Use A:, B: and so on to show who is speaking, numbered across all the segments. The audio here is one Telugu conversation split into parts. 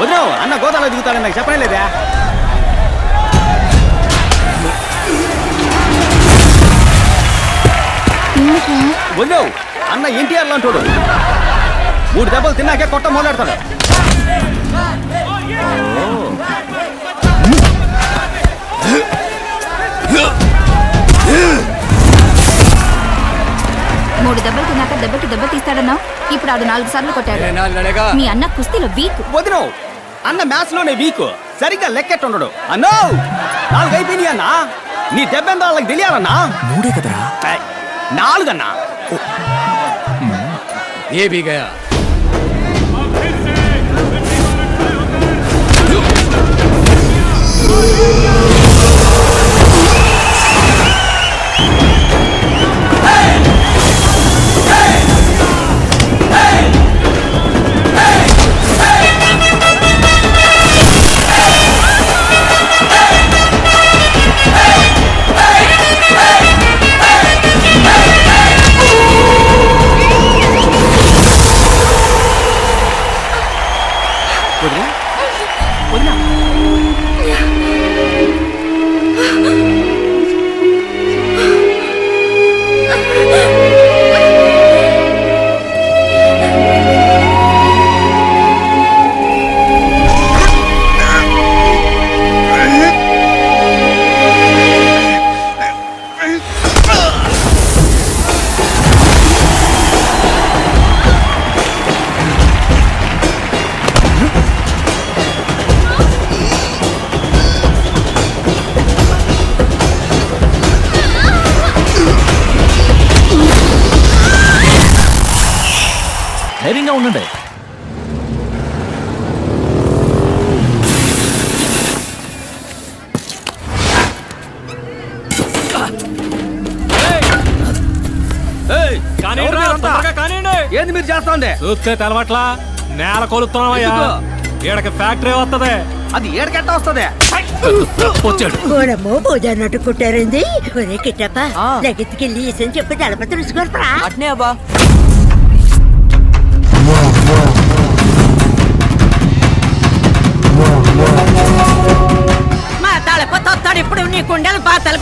A: వదిలేవు అన్న గోదాలో దిగుతాడని నాకు చెప్పనే లేదా? వదిలేవు అన్న ఎన్టీఆర్ లాంటోడు మూడు దెబ్బలు తిన్నాకే కొట్ట మొదలెడతాడు.
B: మూడు దెబ్బలు తిన్నాక దెబ్బకి దెబ్బ తీస్తాడన్నావు? ఇప్పుడు ఆడు నాలుగు సార్లు కొట్టాడు. మీ అన్న కుస్తీలో వీక్.
A: వదిలేవు అన్న మ్యాథ్స్లోనే వీక్. సరిగ్గా లెక్కెట్టు ఉండడు అన్నో! నాలుగు అయిపోయినాయి అన్నా నీ దెబ్బెంత వాళ్ళకి తెలియాలన్నా?
C: మూడే కదరా?
A: నాలుగన్నా?
D: ఏ
A: బీగా Yeah.
C: ధైర్యంగా ఉండండి.
A: ఏంది మీరు చేస్తా ఉంది
D: చూస్తే తెలవట్లా? నేల కొలుస్తున్నావయ్యా. ఈడకి ఫ్యాక్టరీ వస్తది
A: అది ఏడకెట్ట వస్తుంది?
C: వచ్చాడు.
E: గోడమ్మో భోజనట్టు కుట్టారింది ఒరే కిట్టప్ప లగెత్తుకెళ్ళి ఇసని చెప్పి తలప తెలుసుకోరా
F: అట్నే అబ్బా.
E: ఇప్పుడు నీ కుండలు పాతలు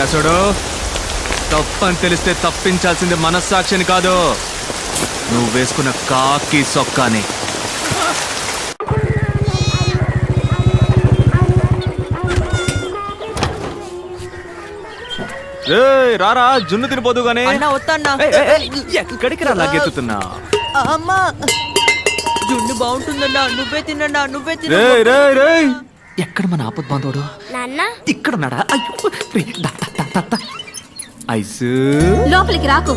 C: ఇటా చూడు. తప్పని తెలిస్తే తప్పించాల్సింది మనస్సాక్షిని కాదు. నువ్వు వేసుకున్న కాకి సొక్కాని. ఏయ్, రారా జున్ను తినిపోదు గానీ. ఎక్కడికి రా లాగెత్తుతున్నా?
F: అమ్మా. జున్ను బాగుంటుందన్నా. నువ్వే తినన్నా నువ్వే తిన
C: రేయ్ రేయ్ రేయ్. ఎక్కడ మన ఆపద్ బాంధవుడు?
G: నాన్న?
C: ఇక్కడ ఉన్నాడా? అయ్యో ఐసు.
B: లోపలికి రాకు.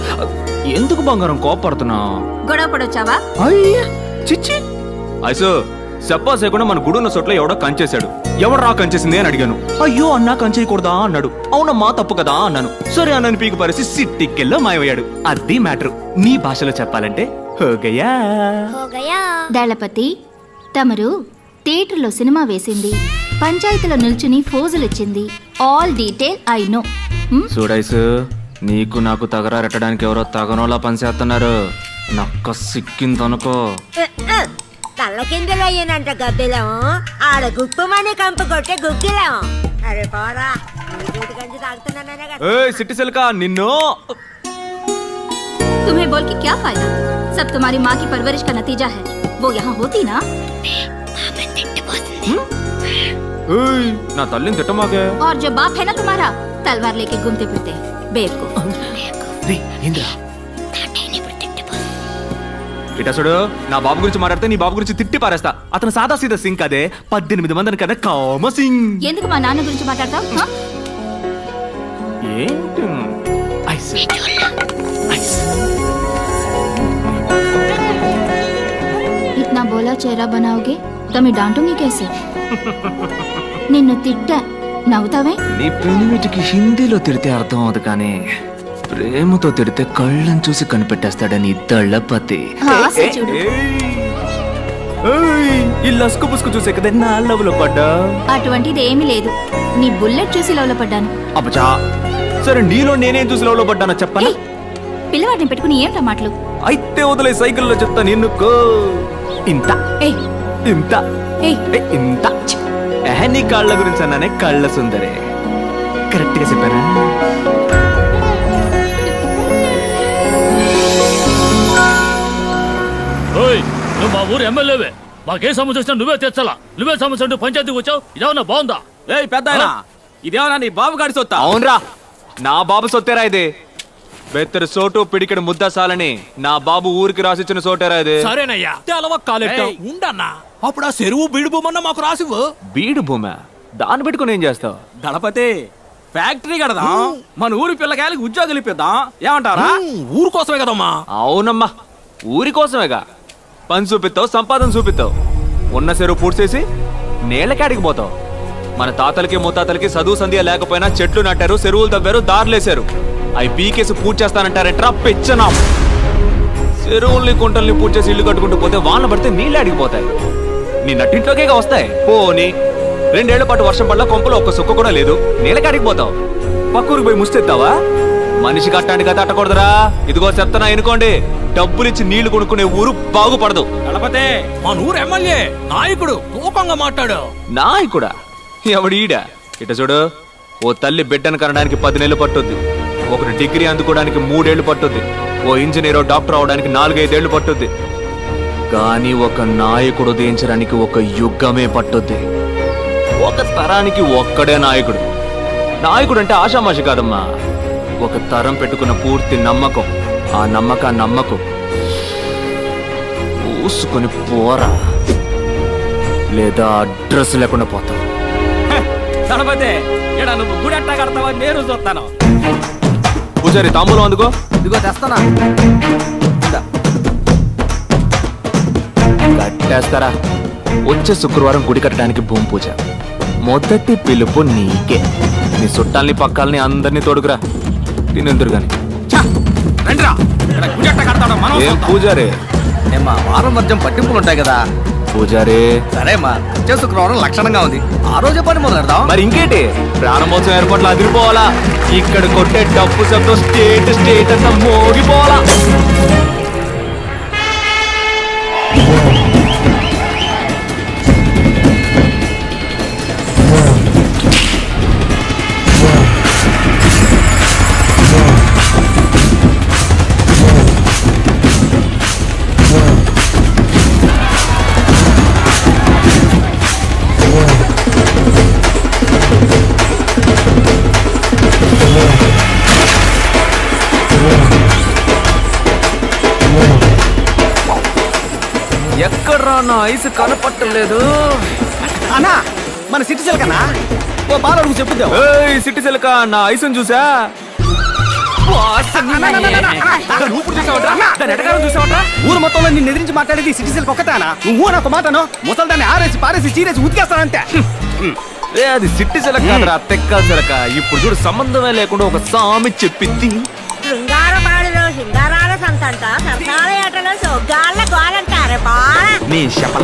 C: ఎందుకు బంగారం కోపడుతున్నావు
B: గొడవ పడొచ్చావా?
C: చిచ్చి. ఐసు చెప్పా చేయకుండా మన గుడున్న చోట్ల ఎవడో కంచేశాడు. ఎవరు రా కంచేసింది అని అడిగాను. అయ్యో అన్నా కంచేయకూడదా అన్నాడు. అవునమ్మా తప్పు కదా అన్నాను. సరే అన్నని పీకు పరిసి సిట్టికెల్లో మాయమయ్యాడు. అది మ్యాటర్. నీ భాషలో చెప్పాలంటే హోగయా
B: దళపతి తమరు థియేటర్లో సినిమా వేసింది. పంచాయతీలో నిల్చుని ఫోజులిచ్చింది ఆల్ డీటెయిల్ ఐ నో
C: చూడైసు నీకు నాకు తగరారెట్టడానికి ఎవరో తగనోలా పనిచేస్తున్నారు నక్క సిక్కిందనుకో
E: తల్ల కిందలు అయ్యానంట గబ్బిలం ఆడ గుప్పమని కంపు కొట్టే గుగ్గిలం అరే పోరా నీ దూటి గంజి తాగుతున్నాననే కదా.
C: ఏయ్ సిట్టి సిల్కా నిన్ను
B: तुम्हें बोल के क्या फायदा सब तुम्हारी माँ की परवरिश का नतीजा है वो यहाँ होती ना
C: ఏయ్, నా తల్లిని తిట్టమాకే
B: और जो बाप है ना तुम्हारा तलवार लेके घूमते फिरते बेवकूफ
H: రే ఏంద్రా
C: ఇటసుడు నా బాబు గురించి మాట్లాడితే నీ బాబు గురించి తిట్టి పారేస్తా అతను సాదా సీదా సింగ్ అదే పద్దెనిమిది మందిని కదా కామ సింగ్
B: ఎందుకు మా నాన్న గురించి మాట్లాడతావు हाँ?
C: ఏంటి ఐస్ ఐస్
B: इतना बोला चेहरा बनाओगे तो मैं डांटूंगी कैसे నిన్ను తిట్టా. నవ్వుతావే?
C: నీ పెనిమిటికి హిందీలో తిడితే అర్థం అవదు కానీ ప్రేమతో తిడితే కళ్ళని చూసి కనిపెట్టేస్తాడని దళ్ళపతి
B: ఆశ చూడు.
C: ఈ లస్కు పుస్కు చూసే కదా నా లవ్లో పడ్డా?
B: అటువంటిది ఏమీ లేదు. నీ బుల్లెట్ చూసి లవ్లో పడ్డాను.
C: అబ్బచా సరే నీలో నేనేం చూసి లవ్లో పడ్డానో చెప్పనా?
B: ఏయ్, పిల్లవాడిని పెట్టుకుని ఏంటా మాటలు?
C: అయితే వదిలే సైకిల్లో చెప్తా నిన్నుకో. ఇంత.
B: ఏయ్.
C: ఇంత.
B: ఏయ్.
C: ఏ, ఇంత. నీ కాళ్ళ గురించి అన్నానే కళ్ళ సుందరే. కరెక్ట్గా చెప్పానా?
I: ఓయ్ నువ్వు మా ఊరు ఎమ్మెల్యేవే. మాకే సమస్య వచ్చినా నువ్వే తెచ్చాలా నువ్వే సమస్య అంటూ పంచాయతీకి వచ్చావు? ఇదేమన్నా బాగుందా?
A: ఏయ్ పెద్ద ఇదేమన్నా నీ బాబు గాడి సొత్తా?
C: అవునరా. నా బాబు సొత్తేరా ఇది? బెత్తరు సోటు పిడికెడు ముద్ద సాలని నా బాబు ఊరికి రాసిచ్చిన సోటేరా ఇది?
D: సరేనయ్యా. తెలవ
A: ఏయ్.
D: ఉండన్నా. అప్పుడు ఆ చెరువు బీడుబొమ్మన్న మాకు రాసివ్వు.
C: బీడు భూమి దాన్ని పెట్టుకుని ఏం చేస్తావు?
A: దళపతి ఫ్యాక్టరీ కడదాం. మన ఊరి పిల్లకాయలకి ఉద్యోగాలు ఇప్పిద్దాం. ఏమంటారా?
D: ఊరు కోసమే కదమ్మా.
C: అవునమ్మా. ఊరి కోసమేగా. పని చూపిస్తావు సంపాదన చూపిస్తావు. ఉన్న చెరువు పూడ్చేసి నేలకాడికి పోతావు. మన తాతలకి ముత్తాతలకి చదువు సంధ్య లేకపోయినా చెట్లు నాటారు చెరువులు తవ్వారు దారులేశారు అవి పీకేసి పూజ చేస్తానంటారంట్రా పెచ్చనా చెరువుల్ని కుంటల్ని పూజ చేసి ఇల్లు కట్టుకుంటూ పోతే వాన పడితే నీళ్ళు అడిగిపోతాయి నీ నట్టింట్లోకే వస్తాయి. పోని రెండేళ్ళ పాటు వర్షం పడలా కొంపలో ఒక్క సుక్క కూడా లేదు. నీళ్ళకాడికి పోతావు. పక్కూరికి పోయి ముస్తెత్తావా? మనిషి కట్టడానికి కదా అట్టకూడదురా. ఇదిగో చెప్తానా ఎనుకోండి డబ్బులిచ్చి నీళ్ళు కొనుక్కునే ఊరు బాగుపడదు.
A: దళపతి
D: మన ఊరు ఎమ్మెల్యే నాయకుడు తూకంగా మాట్లాడు.
C: నాయకుడా? ఎవడు ఈడ ఇట చూడు ఓ తల్లి బిడ్డను కనడానికి పది నెలలు పట్టుద్ది. ఒకటి డిగ్రీ అందుకోవడానికి మూడేళ్ళు పట్టుద్ది. ఓ ఇంజనీర్ డాక్టర్ అవడానికి నాలుగైదేళ్ళు పట్టుద్ది. కానీ ఒక నాయకుడు ఉదయించడానికి ఒక యుగమే పట్టుద్ది. ఒక తరానికి ఒక్కడే నాయకుడు. నాయకుడు అంటే ఆషామాషి కాదమ్మా. ఒక తరం పెట్టుకున్న పూర్తి నమ్మకం. ఆ నమ్మకాన్ని నమ్మకం పూసుకొని పోరా. లేదా అడ్రస్ లేకుండా
A: ఇక్కడ నువ్వు గుడి అట్టా కడతావా? నేను చూస్తాను.
C: పూజారి తాంబూలం అందుకో.
A: ఇదిగో తెస్తానా?
C: కట్టేస్తారా? వచ్చే శుక్రవారం గుడి కట్టడానికి భూమి పూజ. మొదటి పిలుపు నీకే. నీ చుట్టాల్ని పక్కాలని అందరినీ తోడుకురా. తినెందురు గాని ఏం. పూజారి?
A: ఏమ్మా వారం వర్జం పట్టింపులు ఉంటాయి కదా.
C: పూజారి?
A: సరేమ్మా వచ్చే శుక్రవారం లక్షణంగా ఉంది. ఆ రోజే పని మొదలు పెడదాం.
C: మరి ఇంకేంటి? ప్రాణమోత్సవం ఏర్పాట్లు అదిరిపోవాలా? ఇక్కడ కొట్టే డప్పు శబ్దం స్టేట్ స్టేట్ అంతా మోగిపోవాలా? నా ఐసు కనపట్టలేదు
A: అన్నా మన సిటిజన్ కన్నా ఓ బాలడుగు చెప్పుద్దాం
C: ఏయ్ సిట్టి సిలక నా ఐసుని చూసా?
A: ఊరు మొత్తంలో నిన్ను ఎదిరించి మాట్లాడేది సిటిజన్ ఒక్కతానా? నువ్వు నాకు మాటను ముసల్దాన్ని ఆరేసి పారేసి చీరేసి ఉతికేస్తానంతే
C: రే అది సిట్టి చిలక కాదురా తెక్క చిలక ఇప్పుడు చూడు సంబంధమే లేకుండా ఒక సామి చెప్పింది.
E: శృంగారపాడులో శృంగారాల సంతంట సరసాల ఏటలో సొగ్గాళ్ళ బాల
C: నీ శపల